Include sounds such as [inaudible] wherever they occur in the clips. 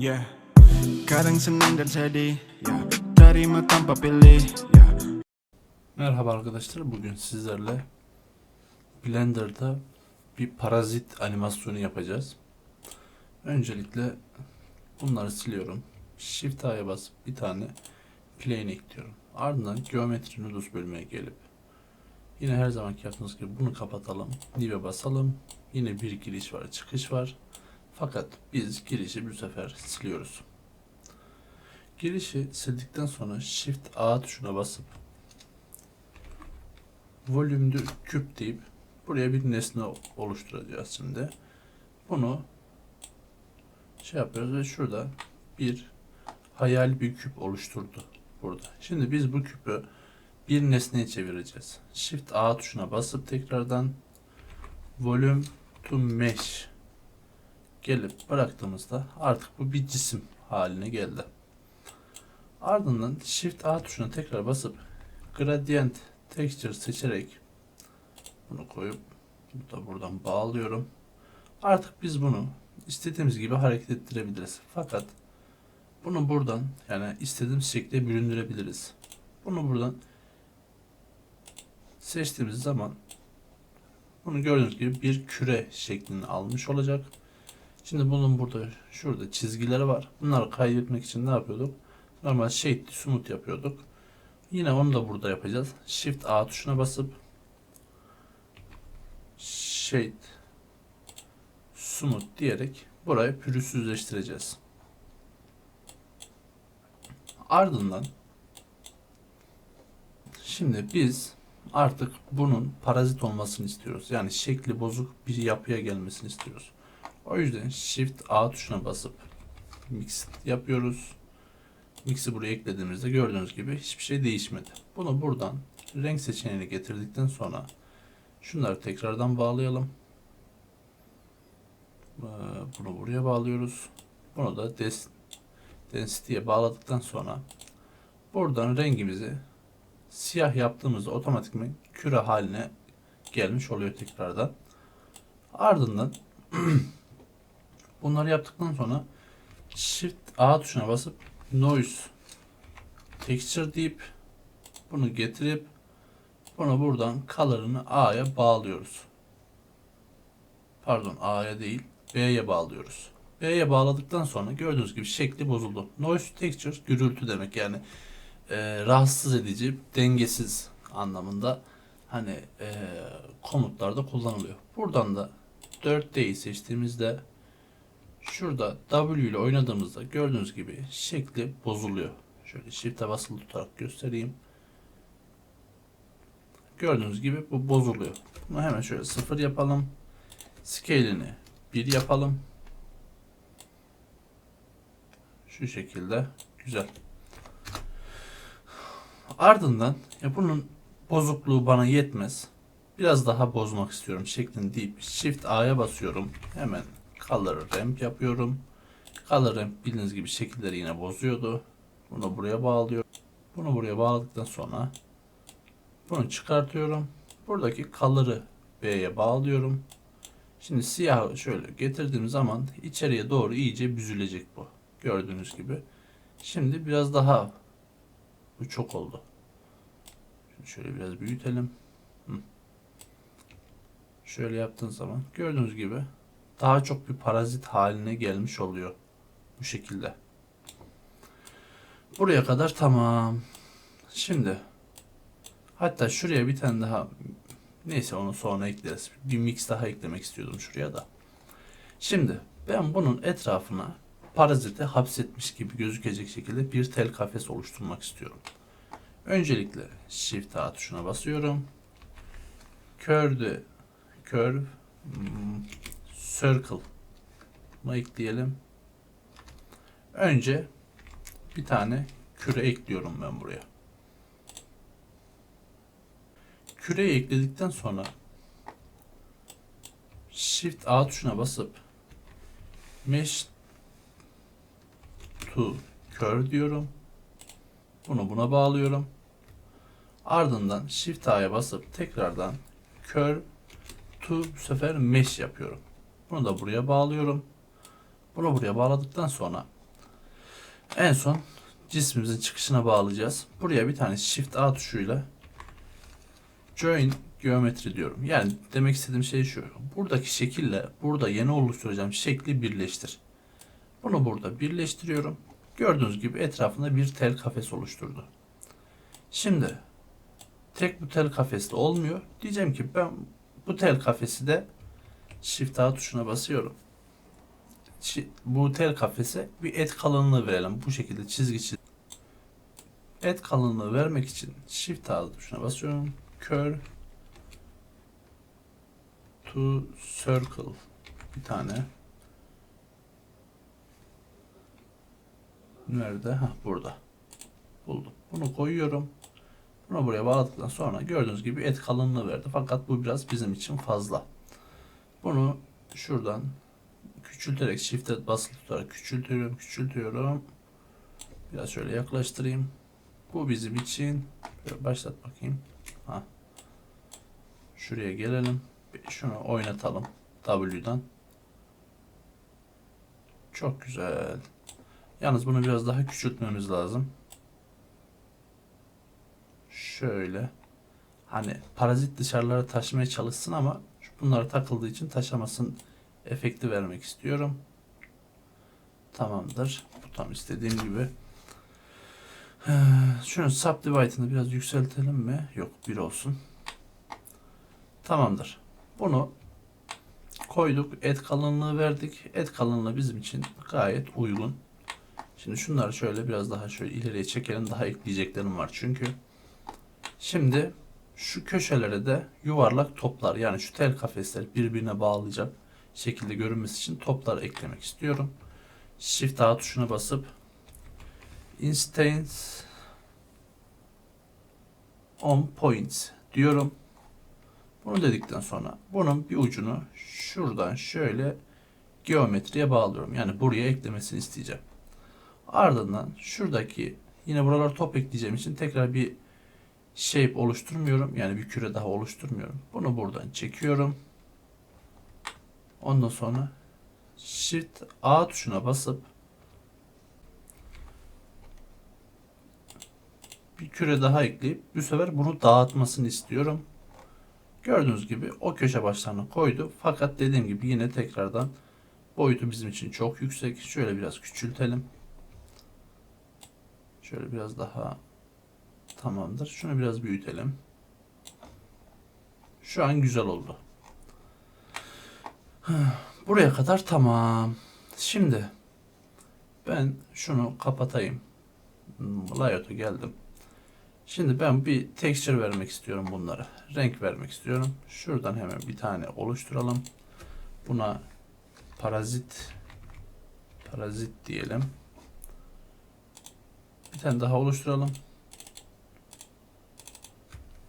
Yeah Kadang senang dan sedih Yeah Terima tanpa pilih Yeah Merhaba arkadaşlar. Bugün sizlerle Blender'da bir parazit animasyonu yapacağız. Öncelikle bunları siliyorum. Shift A'ya basıp bir tane plane ekliyorum. Ardından Geometry Noodles bölümüne gelip yine her zamanki yaptığımız gibi bunu kapatalım. New'e basalım. Yine bir giriş var, çıkış var. Fakat biz girişi bu sefer siliyoruz. Girişi sildikten sonra Shift A tuşuna basıp volümdü küp deyip buraya bir nesne oluşturacağız şimdi. Bunu şey yapıyoruz ve şurada bir hayal bir küp oluşturdu burada. Şimdi biz bu küpü bir nesneye çevireceğiz. Shift A tuşuna basıp tekrardan volüm to mesh gelip bıraktığımızda artık bu bir cisim haline geldi. Ardından Shift A tuşuna tekrar basıp gradient texture seçerek bunu koyup bu da buradan bağlıyorum. Artık biz bunu istediğimiz gibi hareket ettirebiliriz. Fakat bunu buradan yani istediğimiz şekilde büründürebiliriz. Bunu buradan seçtiğimiz zaman bunu gördüğünüz gibi bir küre şeklini almış olacak. Şimdi bunun burada şurada çizgileri var. Bunları kaydetmek için ne yapıyorduk? Normal shade smooth yapıyorduk. Yine onu da burada yapacağız. Shift A tuşuna basıp Shade Smooth diyerek burayı pürüzsüzleştireceğiz. Ardından şimdi biz artık bunun parazit olmasını istiyoruz. Yani şekli bozuk bir yapıya gelmesini istiyoruz. O yüzden Shift A tuşuna basıp mix yapıyoruz. Mix'i buraya eklediğimizde gördüğünüz gibi hiçbir şey değişmedi. Bunu buradan renk seçeneğine getirdikten sonra şunları tekrardan bağlayalım. Ee, Bunu buraya bağlıyoruz. Bunu da density'ye bağladıktan sonra buradan rengimizi siyah yaptığımızda otomatikman küre haline gelmiş oluyor tekrardan. Ardından [clears throat] bunları yaptıktan sonra Shift A tuşuna basıp noise texture deyip bunu getirip bunu buradan color'ını A'ya bağlıyoruz. Pardon A'ya değil B'ye bağlıyoruz. B'ye bağladıktan sonra gördüğünüz gibi şekli bozuldu. Noise texture gürültü demek yani e, rahatsız edici, dengesiz anlamında hani e, komutlarda kullanılıyor. Buradan da 4D'yi seçtiğimizde Şurada W ile oynadığımızda gördüğünüz gibi şekli bozuluyor. Şöyle shift'e basılı tutarak göstereyim. Gördüğünüz gibi bu bozuluyor. Bunu hemen şöyle sıfır yapalım. Scale'ini 1 yapalım. Şu şekilde. Güzel. Ardından ya bunun bozukluğu bana yetmez. Biraz daha bozmak istiyorum şeklini deyip Shift A'ya basıyorum. Hemen Color Ramp yapıyorum. Color Ramp bildiğiniz gibi şekilleri yine bozuyordu. Bunu buraya bağlıyorum. Bunu buraya bağladıktan sonra bunu çıkartıyorum. Buradaki Color'ı B'ye bağlıyorum. Şimdi siyah şöyle getirdiğim zaman içeriye doğru iyice büzülecek bu. Gördüğünüz gibi. Şimdi biraz daha bu çok oldu. Şimdi şöyle biraz büyütelim. Şöyle yaptığın zaman gördüğünüz gibi daha çok bir parazit haline gelmiş oluyor. Bu şekilde. Buraya kadar tamam. Şimdi hatta şuraya bir tane daha neyse onu sonra ekleriz. Bir mix daha eklemek istiyordum şuraya da. Şimdi ben bunun etrafına paraziti hapsetmiş gibi gözükecek şekilde bir tel kafes oluşturmak istiyorum. Öncelikle Shift A tuşuna basıyorum. Curve, curve hmm, circle mı ekleyelim. Önce bir tane küre ekliyorum ben buraya. Küreyi ekledikten sonra Shift A tuşuna basıp Mesh to Curve diyorum. Bunu buna bağlıyorum. Ardından Shift A'ya basıp tekrardan Curve to bu sefer Mesh yapıyorum. Bunu da buraya bağlıyorum. Bunu buraya bağladıktan sonra En son cismimizin çıkışına bağlayacağız. Buraya bir tane Shift A tuşuyla Join geometri diyorum. Yani demek istediğim şey şu. Buradaki şekille burada yeni oluşturacağım şekli birleştir. Bunu burada birleştiriyorum. Gördüğünüz gibi etrafında bir tel kafes oluşturdu. Şimdi tek bu tel kafesle olmuyor. Diyeceğim ki ben bu tel kafesi de Shift A tuşuna basıyorum. Bu tel kafese bir et kalınlığı verelim. Bu şekilde çizgi çiz. Et kalınlığı vermek için Shift A tuşuna basıyorum. Curve to circle bir tane. Nerede? Ha burada. Buldum. Bunu koyuyorum. Bunu buraya bağladıktan sonra gördüğünüz gibi et kalınlığı verdi. Fakat bu biraz bizim için fazla. Bunu şuradan küçülterek shift'e basılı tutarak küçültüyorum, küçültüyorum. Biraz şöyle yaklaştırayım. Bu bizim için başlat bakayım. Ha. Şuraya gelelim. Şunu oynatalım. W'dan. Çok güzel. Yalnız bunu biraz daha küçültmemiz lazım. Şöyle. Hani parazit dışarılara taşımaya çalışsın ama bunlar takıldığı için taşamasın efekti vermek istiyorum. Tamamdır. Bu tam istediğim gibi. Ee, Şunun subdivide'ını biraz yükseltelim mi? Yok bir olsun. Tamamdır. Bunu koyduk. Et kalınlığı verdik. Et kalınlığı bizim için gayet uygun. Şimdi şunları şöyle biraz daha şöyle ileriye çekelim. Daha ekleyeceklerim var çünkü. Şimdi şu köşelere de yuvarlak toplar yani şu tel kafesler birbirine bağlayacak şekilde görünmesi için toplar eklemek istiyorum. Shift A tuşuna basıp Instance on points diyorum. Bunu dedikten sonra bunun bir ucunu şuradan şöyle geometriye bağlıyorum. Yani buraya eklemesini isteyeceğim. Ardından şuradaki yine buralar top ekleyeceğim için tekrar bir shape oluşturmuyorum. Yani bir küre daha oluşturmuyorum. Bunu buradan çekiyorum. Ondan sonra Shift A tuşuna basıp bir küre daha ekleyip bu sefer bunu dağıtmasını istiyorum. Gördüğünüz gibi o köşe başlarına koydu. Fakat dediğim gibi yine tekrardan boyutu bizim için çok yüksek. Şöyle biraz küçültelim. Şöyle biraz daha tamamdır. Şunu biraz büyütelim. Şu an güzel oldu. [sighs] Buraya kadar tamam. Şimdi ben şunu kapatayım. Layout'a geldim. Şimdi ben bir texture vermek istiyorum bunlara. Renk vermek istiyorum. Şuradan hemen bir tane oluşturalım. Buna parazit parazit diyelim. Bir tane daha oluşturalım.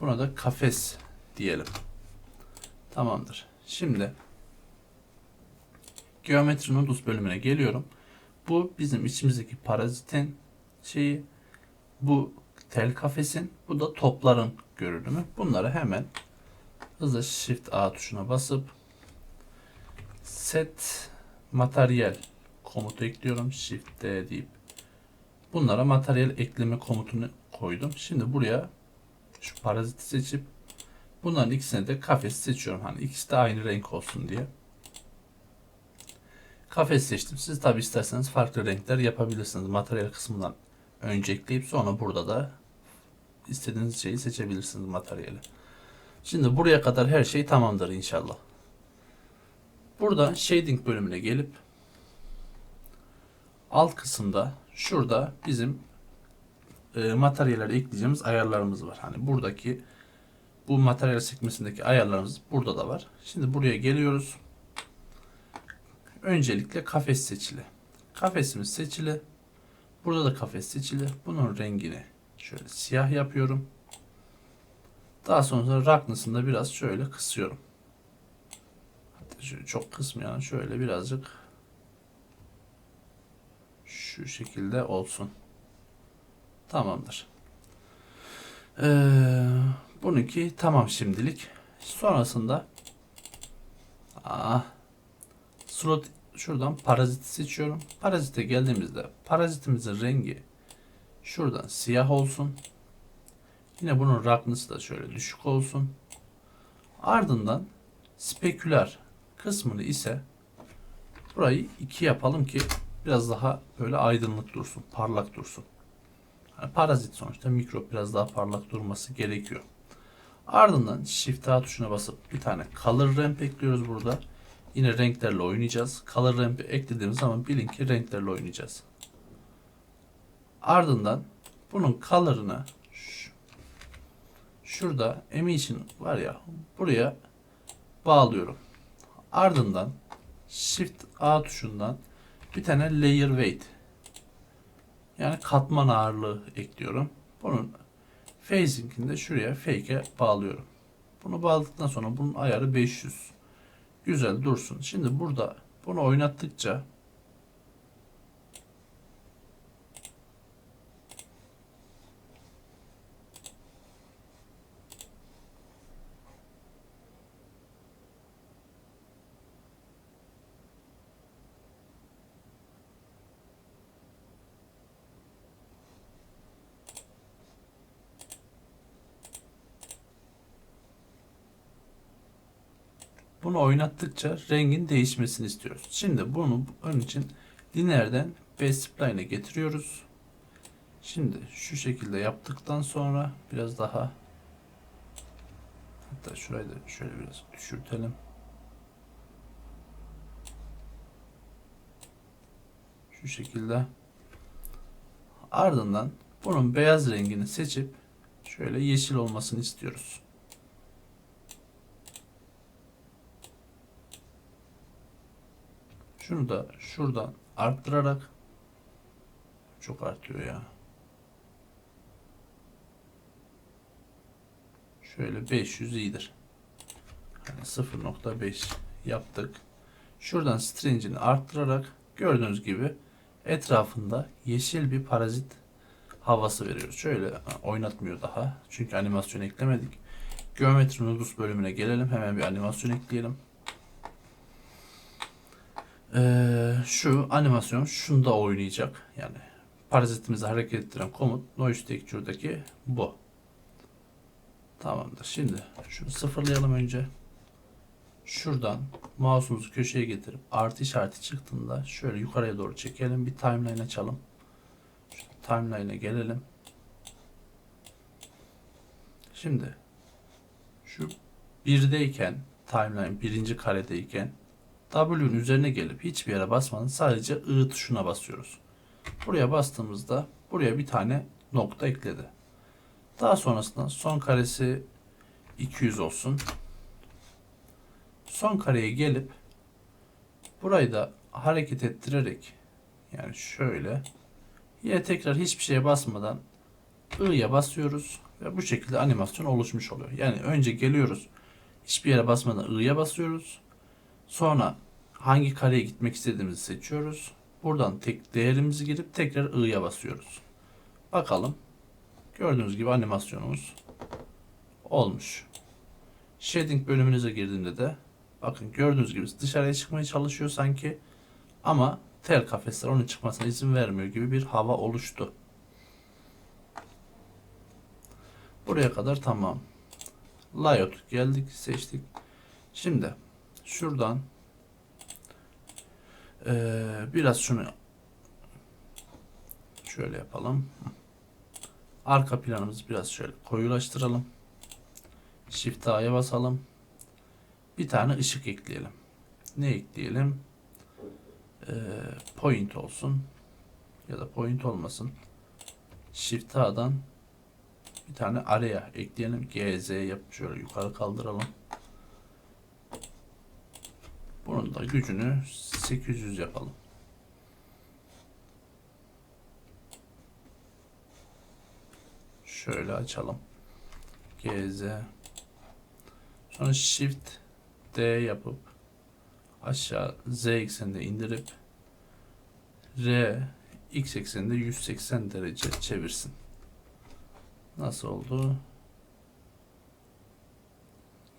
Buna da kafes diyelim. Tamamdır. Şimdi Geometri Nodus bölümüne geliyorum. Bu bizim içimizdeki parazitin şeyi. Bu tel kafesin. Bu da topların görünümü. Bunları hemen hızlı Shift A tuşuna basıp set materyal komutu ekliyorum. Shift D deyip bunlara materyal ekleme komutunu koydum. Şimdi buraya şu paraziti seçip bunların ikisine de kafes seçiyorum. Hani ikisi de aynı renk olsun diye. Kafes seçtim. Siz tabi isterseniz farklı renkler yapabilirsiniz. Materyal kısmından önce ekleyip sonra burada da istediğiniz şeyi seçebilirsiniz materyali. Şimdi buraya kadar her şey tamamdır inşallah. Burada shading bölümüne gelip alt kısımda şurada bizim e, materyaller ekleyeceğimiz ayarlarımız var. Hani buradaki bu materyal sekmesindeki ayarlarımız burada da var. Şimdi buraya geliyoruz. Öncelikle kafes seçili. Kafesimiz seçili. Burada da kafes seçili. Bunun rengini şöyle siyah yapıyorum. Daha sonra roughness'ını da biraz şöyle kısıyorum. Hatta şöyle çok kısmayalım. Şöyle birazcık şu şekilde olsun. Tamamdır. Ee, bununki tamam şimdilik. Sonrasında ah, slot şuradan paraziti seçiyorum. Parazite geldiğimizde parazitimizin rengi şuradan siyah olsun. Yine bunun roughness'ı da şöyle düşük olsun. Ardından speküler kısmını ise burayı iki yapalım ki biraz daha böyle aydınlık dursun, parlak dursun. Parazit sonuçta mikrop biraz daha parlak durması gerekiyor. Ardından Shift A tuşuna basıp bir tane Color Ramp ekliyoruz burada. Yine renklerle oynayacağız. Color Ramp'i eklediğimiz zaman bilin ki renklerle oynayacağız. Ardından bunun color'ını şurada emission var ya buraya bağlıyorum. Ardından Shift A tuşundan bir tane layer weight yani katman ağırlığı ekliyorum. Bunun phasing'ini de şuraya fake'e bağlıyorum. Bunu bağladıktan sonra bunun ayarı 500. Güzel dursun. Şimdi burada bunu oynattıkça Bunu oynattıkça rengin değişmesini istiyoruz. Şimdi bunu onun için lineerden base spline'e getiriyoruz. Şimdi şu şekilde yaptıktan sonra biraz daha hatta şurayı da şöyle biraz düşürtelim. Şu şekilde ardından bunun beyaz rengini seçip şöyle yeşil olmasını istiyoruz. Şunu da şuradan arttırarak çok artıyor ya. Şöyle 500 iyidir. Hani 0.5 yaptık. Şuradan stringini arttırarak gördüğünüz gibi etrafında yeşil bir parazit havası veriyoruz. Şöyle oynatmıyor daha. Çünkü animasyon eklemedik. Geometri Nudus bölümüne gelelim. Hemen bir animasyon ekleyelim. Ee, şu animasyon şunda oynayacak. Yani parazitimizi hareket ettiren komut noise texture'daki bu. Tamamdır. Şimdi şunu sıfırlayalım önce. Şuradan mouse'umuzu köşeye getirip artı işareti çıktığında şöyle yukarıya doğru çekelim. Bir timeline açalım. Timeline'e gelelim. Şimdi şu birdeyken timeline birinci karedeyken W'nin üzerine gelip hiçbir yere basmadan sadece I tuşuna basıyoruz. Buraya bastığımızda buraya bir tane nokta ekledi. Daha sonrasında son karesi 200 olsun. Son kareye gelip burayı da hareket ettirerek yani şöyle yine tekrar hiçbir şeye basmadan I'ya basıyoruz ve bu şekilde animasyon oluşmuş oluyor. Yani önce geliyoruz hiçbir yere basmadan I'ya basıyoruz. Sonra hangi kareye gitmek istediğimizi seçiyoruz. Buradan tek değerimizi girip tekrar I'ya basıyoruz. Bakalım. Gördüğünüz gibi animasyonumuz olmuş. Shading bölümünüze girdiğimde de bakın gördüğünüz gibi dışarıya çıkmaya çalışıyor sanki ama tel kafesler onun çıkmasına izin vermiyor gibi bir hava oluştu. Buraya kadar tamam. Layout geldik, seçtik. Şimdi şuradan eee, biraz şunu şöyle yapalım. Arka planımızı biraz şöyle koyulaştıralım. Shift A'ya basalım. Bir tane ışık ekleyelim. Ne ekleyelim? Eee, point olsun. Ya da point olmasın. Shift A'dan bir tane araya ekleyelim. GZ yapıp şöyle yukarı kaldıralım. Bunun da gücünü 800 yapalım. Şöyle açalım. GZ. Sonra Shift D yapıp aşağı Z ekseninde indirip R X ekseninde 180 derece çevirsin. Nasıl oldu?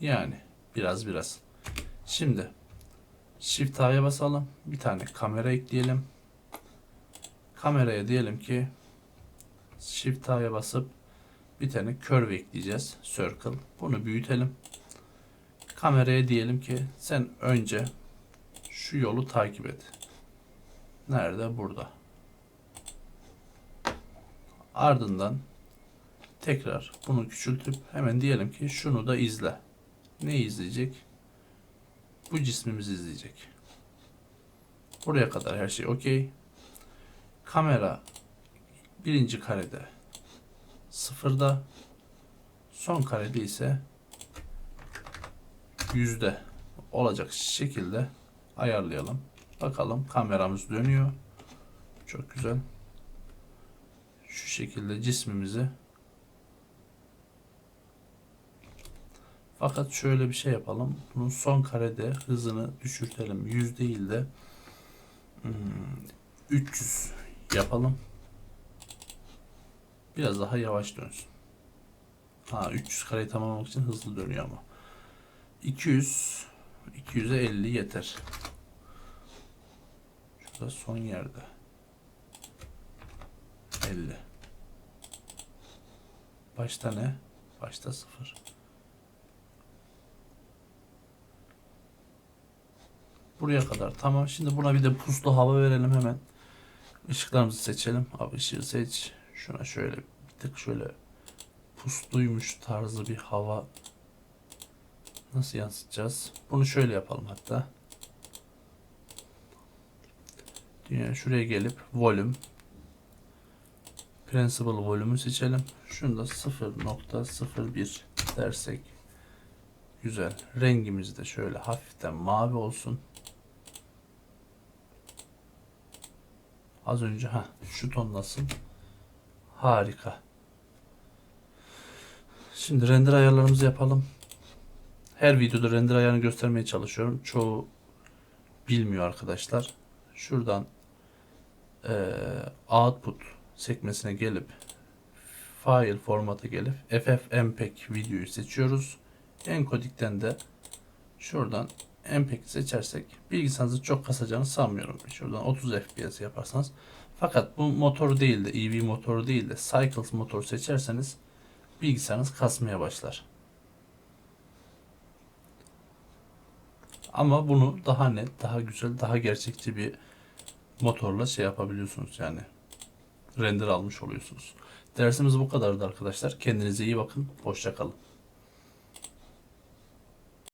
Yani biraz biraz. Şimdi Shift A'ya basalım. Bir tane kamera ekleyelim. Kameraya diyelim ki Shift A'ya basıp bir tane curve ekleyeceğiz. Circle. Bunu büyütelim. Kameraya diyelim ki sen önce şu yolu takip et. Nerede? Burada. Ardından tekrar bunu küçültüp hemen diyelim ki şunu da izle. Ne izleyecek? Bu cismimizi izleyecek. Buraya kadar her şey okey. Kamera birinci karede sıfırda son karede ise yüzde olacak şekilde ayarlayalım. Bakalım kameramız dönüyor. Çok güzel. Şu şekilde cismimizi Fakat şöyle bir şey yapalım. Bunun son karede hızını düşürtelim. 100 değil de hmm, 300 yapalım. Biraz daha yavaş dönsün. Ha 300 kareyi tamamlamak için hızlı dönüyor ama. 200 200'e 50 yeter. Şurada son yerde. 50. Başta ne? Başta 0. Buraya kadar. Tamam. Şimdi buna bir de puslu hava verelim hemen. Işıklarımızı seçelim. Abi ışığı seç. Şuna şöyle bir tık şöyle pusluymuş tarzı bir hava nasıl yansıtacağız? Bunu şöyle yapalım hatta. Dünya şuraya gelip volume principal volume'u seçelim. Şunu da 0.01 dersek güzel. Rengimiz de şöyle hafiften mavi olsun. Az önce ha şu ton nasıl? Harika. Şimdi render ayarlarımızı yapalım. Her videoda render ayarını göstermeye çalışıyorum. Çoğu bilmiyor arkadaşlar. Şuradan eee, output sekmesine gelip file formata gelip ffmpeg videoyu seçiyoruz. Encoding'den de şuradan MPEG seçersek bilgisayarınızı çok kasacağını sanmıyorum. Şuradan 30 FPS yaparsanız. Fakat bu motor değil de EV motoru değil de Cycles motor seçerseniz bilgisayarınız kasmaya başlar. Ama bunu daha net, daha güzel, daha gerçekçi bir motorla şey yapabiliyorsunuz yani. Render almış oluyorsunuz. Dersimiz bu kadardı arkadaşlar. Kendinize iyi bakın. Hoşça kalın.